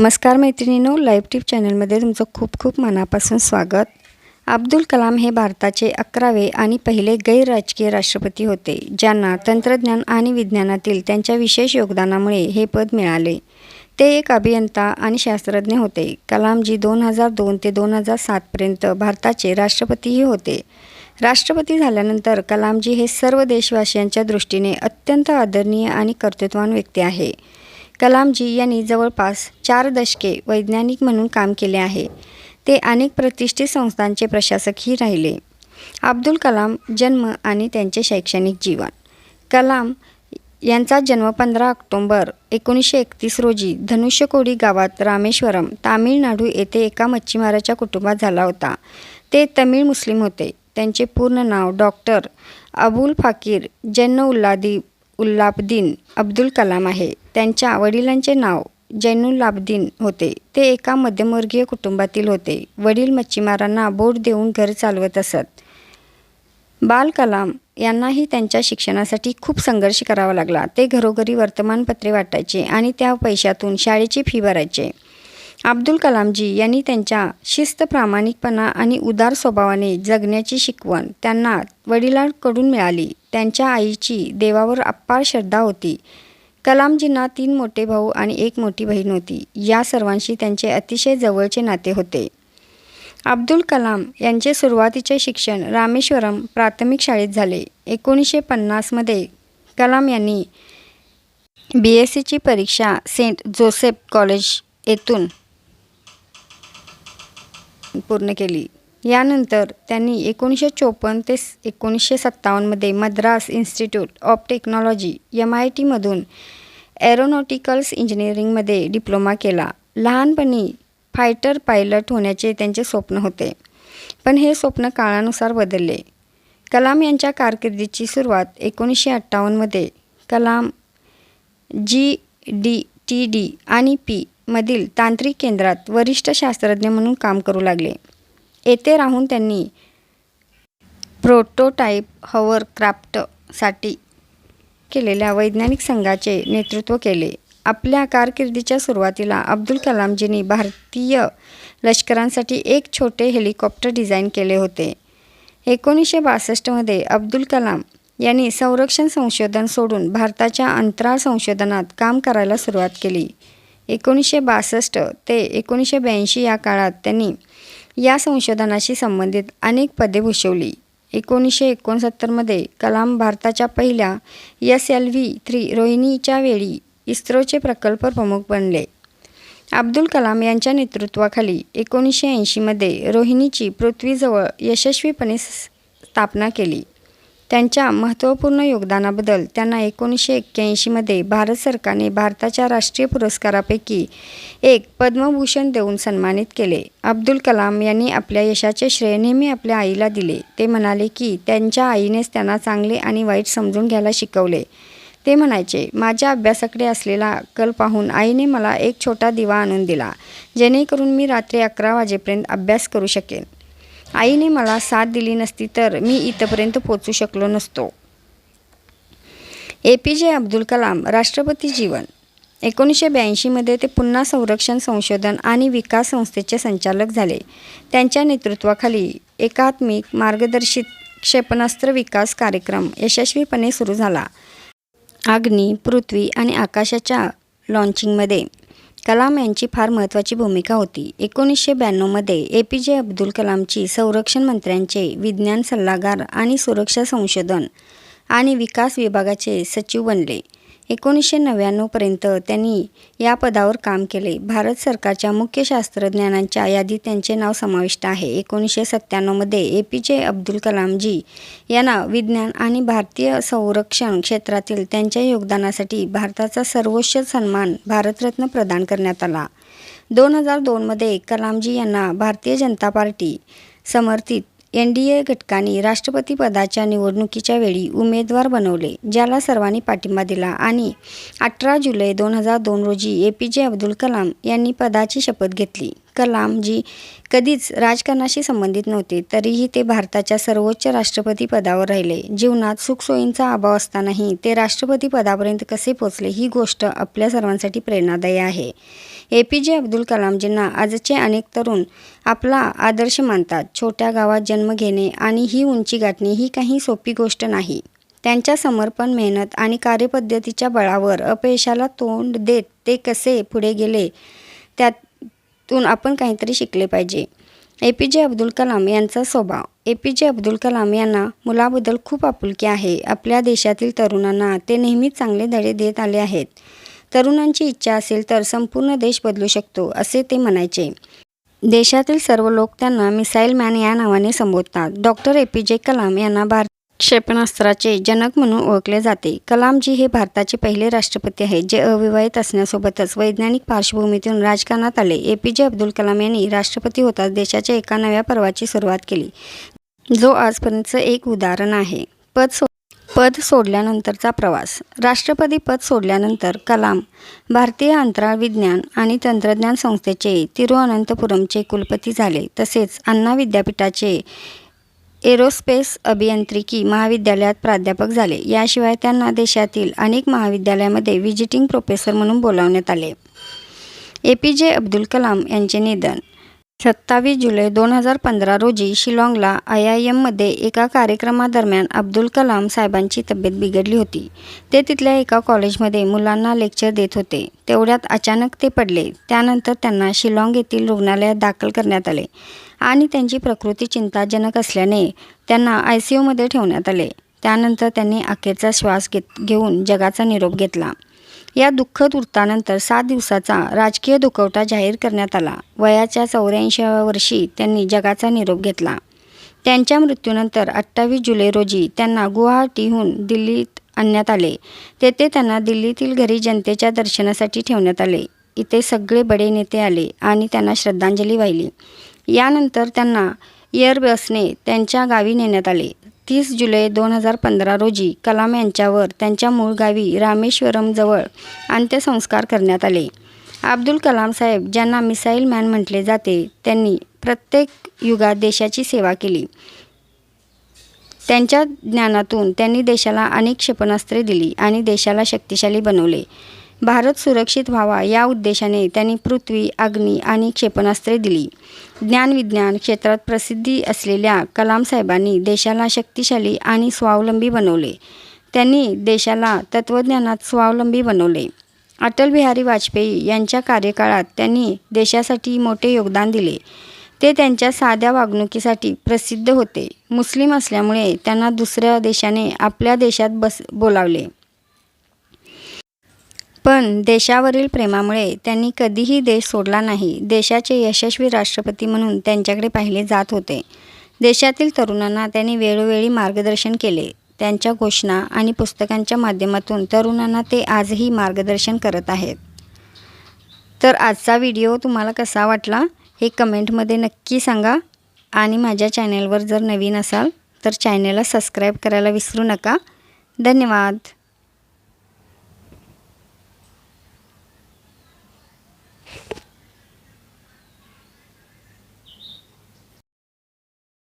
नमस्कार मैत्रिणींनो live tip चॅनलमध्ये तुमचं खूप खूप मनापासून स्वागत. अब्दुल कलाम हे भारताचे अकरावे आणि पहिले गैर राजकीय राष्ट्रपती होते ज्यांना तंत्रज्ञान आणि विज्ञानातील त्यांच्या विशेष योगदानामुळे हे पद मिळाले. ते एक अभियंता आणि शास्त्रज्ञ होते. कलामजी दोन हजार दोन ते दोन हजार सातपर्यंत भारताचे राष्ट्रपतीही होते. राष्ट्रपती झाल्यानंतर कलामजी हे सर्व देशवासियांच्या दृष्टीने अत्यंत आदरणीय आणि कर्तृत्वान व्यक्ती आहे. कलामजी यांनी जवळपास चार दशके वैज्ञानिक म्हणून काम केले आहे. ते अनेक प्रतिष्ठित संस्थांचे प्रशासकही राहिले. अब्दुल कलाम जन्म आणि त्यांचे शैक्षणिक जीवन. कलाम यांचा जन्म पंधरा ऑक्टोंबर एकोणीसशे एकतीस रोजी धनुष्यकोडी गावात रामेश्वरम तामिळनाडू येथे एका मच्छीमाराच्या कुटुंबात झाला होता. ते तमिळ मुस्लिम होते. त्यांचे पूर्ण नाव डॉक्टर अबुल फाकीर जन्नउल्लादी उल्लाबद्दीन अब्दुल कलाम आहे. त्यांच्या वडिलांचे नाव जैनुल्लाबदीन होते. ते एका मध्यमवर्गीय कुटुंबातील होते. वडील मच्छीमारांना बोट देऊन घर चालवत असत. बाल कलाम यांनाही त्यांच्या शिक्षणासाठी खूप संघर्ष करावा लागला. ते घरोघरी वर्तमानपत्रे वाटायचे आणि त्या पैशातून शाळेची फी भरायचे. अब्दुल कलामजी यांनी त्यांच्या शिस्त प्रामाणिकपणा आणि उदार स्वभावाने जगण्याची शिकवण त्यांना वडिलांकडून मिळाली. त्यांच्या आईची देवावर अप्पार श्रद्धा होती. कलामजींना तीन मोठे भाऊ आणि एक मोठी बहीण होती. या सर्वांशी त्यांचे अतिशय जवळचे नाते होते. अब्दुल कलाम यांचे सुरुवातीचे शिक्षण रामेश्वरम प्राथमिक शाळेत झाले. एकोणीसशे पन्नासमध्ये कलाम यांनी बी एस सीची परीक्षा सेंट जोसेफ कॉलेज येथून पूर्ण केली. यानंतर त्यांनी एकोणीसशे चोपन्न ते एकोणीसशे सत्तावन्नमध्ये Madras institute of technology M I टीमधून aeronauticals इंजिनिअरिंगमध्ये डिप्लोमा केला. लहानपणी फायटर पायलट होण्याचे त्यांचे स्वप्न होते. पण हे स्वप्न काळानुसार बदलले. कलाम यांच्या कारकिर्दीची सुरुवात एकोणीसशे अठ्ठावन्नमध्ये Kalam ji D T D आणि पी मधील तांत्रिक केंद्रात वरिष्ठ शास्त्रज्ञ म्हणून काम करू लागले. येथे राहून त्यांनी प्रोटोटाईप हवरक्राफ्टसाठी केलेल्या वैज्ञानिक संघाचे नेतृत्व केले. आपल्या कारकिर्दीच्या सुरुवातीला अब्दुल कलामजींनी भारतीय लष्करांसाठी एक छोटे हेलिकॉप्टर डिझाईन केले होते. एकोणीसशे बासष्टमध्ये अब्दुल कलाम यांनी संरक्षण संशोधन सोडून भारताच्या अंतराळ संशोधनात काम करायला सुरुवात केली. एकोणीसशे बासष्ट ते एकोणीसशे ब्याऐंशी या काळात त्यांनी या संशोधनाशी संबंधित अनेक पदे भूषवली. एकोणीसशे एकोणसत्तरमध्ये कलाम भारताच्या पहिल्या एस एल व्ही थ्री रोहिणीच्या वेळी इस्रोचे प्रकल्प प्रमुख बनले. अब्दुल कलाम यांच्या नेतृत्वाखाली एकोणीसशे ऐंशीमध्ये रोहिणीची पृथ्वीजवळ यशस्वीपणे स्थापना केली. त्यांच्या महत्त्वपूर्ण योगदानाबद्दल त्यांना एकोणीसशे एक्क्याऐंशीमध्ये भारत सरकारने भारताच्या राष्ट्रीय पुरस्कारापैकी एक पद्मभूषण देऊन सन्मानित केले. अब्दुल कलाम यांनी आपल्या यशाचे श्रेय नेहमी आपल्या आईला दिले. ते म्हणाले की त्यांच्या आईनेच त्यांना चांगले आणि वाईट समजून घ्यायला शिकवले ते म्हणायचे माझ्या अभ्यासाकडे असलेला कल पाहून आईने मला एक छोटा दिवा आणून दिला जेणेकरून मी रात्री अकरा वाजेपर्यंत अभ्यास करू शकेन. आईने मला साथ दिली नसती तर मी इथंपर्यंत पोचू शकलो नसतो. A. P. J. Abdul Kalam राष्ट्रपती जीवन. एकोणीसशे ब्याऐंशीमध्ये ते पुन्हा संरक्षण संशोधन आणि विकास संस्थेचे संचालक झाले. त्यांच्या नेतृत्वाखाली एकात्मिक मार्गदर्शित क्षेपणास्त्र विकास कार्यक्रम यशस्वीपणे सुरू झाला. अग्नी पृथ्वी आणि आकाशाच्या लॉन्चिंगमध्ये कलाम यांची फार महत्त्वाची भूमिका होती. एकोणीसशे ब्याण्णवमध्ये ए पी जे अब्दुल कलामची संरक्षण मंत्र्यांचे विज्ञान सल्लागार आणि सुरक्षा संशोधन आणि विकास विभागाचे सचिव बनले. एकोणीसशे नव्याण्णवपर्यंत त्यांनी या पदावर काम केले. भारत सरकारच्या मुख्य शास्त्रज्ञांच्या यादीत त्यांचे नाव समाविष्ट आहे. एकोणीसशे सत्त्याण्णवमध्ये ए पी जे अब्दुल कलामजी यांना विज्ञान आणि भारतीय संरक्षण क्षेत्रातील त्यांच्या योगदानासाठी भारताचा सर्वोच्च सन्मान भारतरत्न प्रदान करण्यात आला. दोन हजार दोनमध्ये कलामजी यांना भारतीय जनता पार्टी समर्थित एन डी ए घटकांनी राष्ट्रपतीपदाच्या निवडणुकीच्या वेळी उमेदवार बनवले ज्याला सर्वांनी पाठिंबा दिला आणि अठरा जुलै दोन हजार दोन रोजी ए पी जे अब्दुल कलाम यांनी पदाची शपथ घेतली. कलामजी कधीच राजकारणाशी संबंधित नव्हते तरीही ते भारताच्या सर्वोच्च राष्ट्रपती पदावर राहिले. जीवनात सुखसोयींचा अभाव असतानाही ते राष्ट्रपती पदापर्यंत कसे पोचले ही गोष्ट आपल्या सर्वांसाठी प्रेरणादायी आहे. ए पी जे अब्दुल कलामजींना आजचे अनेक तरुण आपला आदर्श मानतात. छोट्या गावात जन्म घेणे आणि ही उंची गाठणे ही काही सोपी गोष्ट नाही. त्यांच्या समर्पण मेहनत आणि कार्यपद्धतीच्या बळावर अपयशाला तोंड देत ते कसे पुढे गेले त्यात त्यातून आपण काहीतरी शिकले पाहिजे. ए पी जे अब्दुल कलाम यांचा स्वभाव. ए पी जे अब्दुल कलाम यांना मुलाबद्दल खूप आपुलकी आहे. आपल्या देशातील तरुणांना ते नेहमीच चांगले धडे देत आले आहेत. तरुणांची इच्छा असेल तर संपूर्ण देश बदलू शकतो असे ते म्हणायचे. देशातील सर्व लोक त्यांना मिसाईल मॅन या नावाने संबोधतात. डॉक्टर ए पी जे कलाम यांना भारत क्षेपणास्त्राचे जनक म्हणून ओळखले जाते. कलामजी हे भारताचे पहिले राष्ट्रपती आहेत जे अविवाहित असण्यासोबतच वैज्ञानिक पार्श्वभूमीतून राजकारणात आले. A. P. J. Abdul Kalam यांनी राष्ट्रपती होताच देशाच्या एका नव्या पर्वाची सुरुवात केली जो आजपर्यंतचं एक उदाहरण आहे. पद सो पद सोडल्यानंतरचा प्रवास. राष्ट्रपती पद सोडल्यानंतर कलाम भारतीय अंतराळ विज्ञान आणि तंत्रज्ञान संस्थेचे तिरुअनंतपुरमचे कुलपती झाले. तसेच अण्णा विद्यापीठाचे एरोस्पेस अभियांत्रिकी महाविद्यालयात प्राध्यापक झाले. याशिवाय त्यांना देशातील अनेक महाविद्यालयामध्ये व्हिजिटिंग प्रोफेसर म्हणून बोलावण्यात आले. A P J Abdul Kalam यांचे निधन. सत्तावीस जुलै दोन हजार पंधरा रोजी शिलाँगला आय आय एममध्ये एका कार्यक्रमादरम्यान अब्दुल कलाम साहेबांची तब्येत बिघडली होती. ते तिथल्या एका कॉलेजमध्ये मुलांना लेक्चर देत होते. तेवढ्यात अचानक ते पडले. त्यानंतर त्यांना शिलाँग येथील रुग्णालयात दाखल करण्यात आले. आणि त्यांची प्रकृती चिंताजनक असल्याने त्यांना आय सी यूमध्ये ठेवण्यात आले. त्यानंतर त्यांनी अखेरचा श्वास घेत घेऊन जगाचा निरोप घेतला. या दुःखद वृत्तानंतर सात दिवसाचा राजकीय दुखवटा जाहीर करण्यात आला. वयाच्या चौऱ्याऐंशीव्या वर्षी त्यांनी जगाचा निरोप घेतला. त्यांच्या मृत्यूनंतर अठ्ठावीस जुलै रोजी त्यांना गुवाहाटीहून दिल्लीत आणण्यात आले. तेथे त्यांना दिल्लीतील घरी जनतेच्या दर्शनासाठी ठेवण्यात आले. इथे सगळे बडे नेते आले आणि त्यांना श्रद्धांजली वाहिली. यानंतर त्यांना एअरबसने त्यांच्या गावी नेण्यात आले. तीस जुलै दोन हजार पंधरा रोजी कलाम यांच्यावर त्यांच्या मूळ गावी रामेश्वरमजवळ अंत्यसंस्कार करण्यात आले. अब्दुल कलाम साहेब ज्यांना मिसाईल मॅन म्हटले जाते त्यांनी प्रत्येक युगात देशाची सेवा केली. त्यांच्या ज्ञानातून त्यांनी देशाला अनेक क्षेपणास्त्रे दिली आणि देशाला शक्तिशाली बनवले. भारत सुरक्षित व्हावा या उद्देशाने त्यांनी पृथ्वी अग्नी आणि क्षेपणास्त्रे दिली. ज्ञानविज्ञान क्षेत्रात प्रसिद्धी असलेल्या कलामसाहेबांनी देशाला शक्तिशाली आणि स्वावलंबी बनवले. त्यांनी देशाला तत्त्वज्ञानात स्वावलंबी बनवले. अटल बिहारी वाजपेयी यांच्या कार्यकाळात त्यांनी देशासाठी मोठे योगदान दिले. ते त्यांच्या साध्या वागणुकीसाठी प्रसिद्ध होते. मुस्लिम असल्यामुळे त्यांना दुसऱ्या देशाने आपल्या देशात बस बोलावले. पण देशावरील प्रेमामुळे त्यांनी कधीही देश सोडला नाही. देशाचे यशस्वी राष्ट्रपती म्हणून त्यांच्याकडे पाहिले जात होते. देशातील तरुणांना त्यांनी वेळोवेळी मार्गदर्शन केले. त्यांच्या घोषणा आणि पुस्तकांच्या माध्यमातून तरुणांना ते आजही मार्गदर्शन करत आहेत. तर आजचा व्हिडिओ तुम्हाला कसा वाटला? हे कमेंटमध्ये नक्की सांगा. आणि माझ्या चॅनेलवर जर नवीन असाल तर चॅनेलला सबस्क्राईब करायला विसरू नका. धन्यवाद.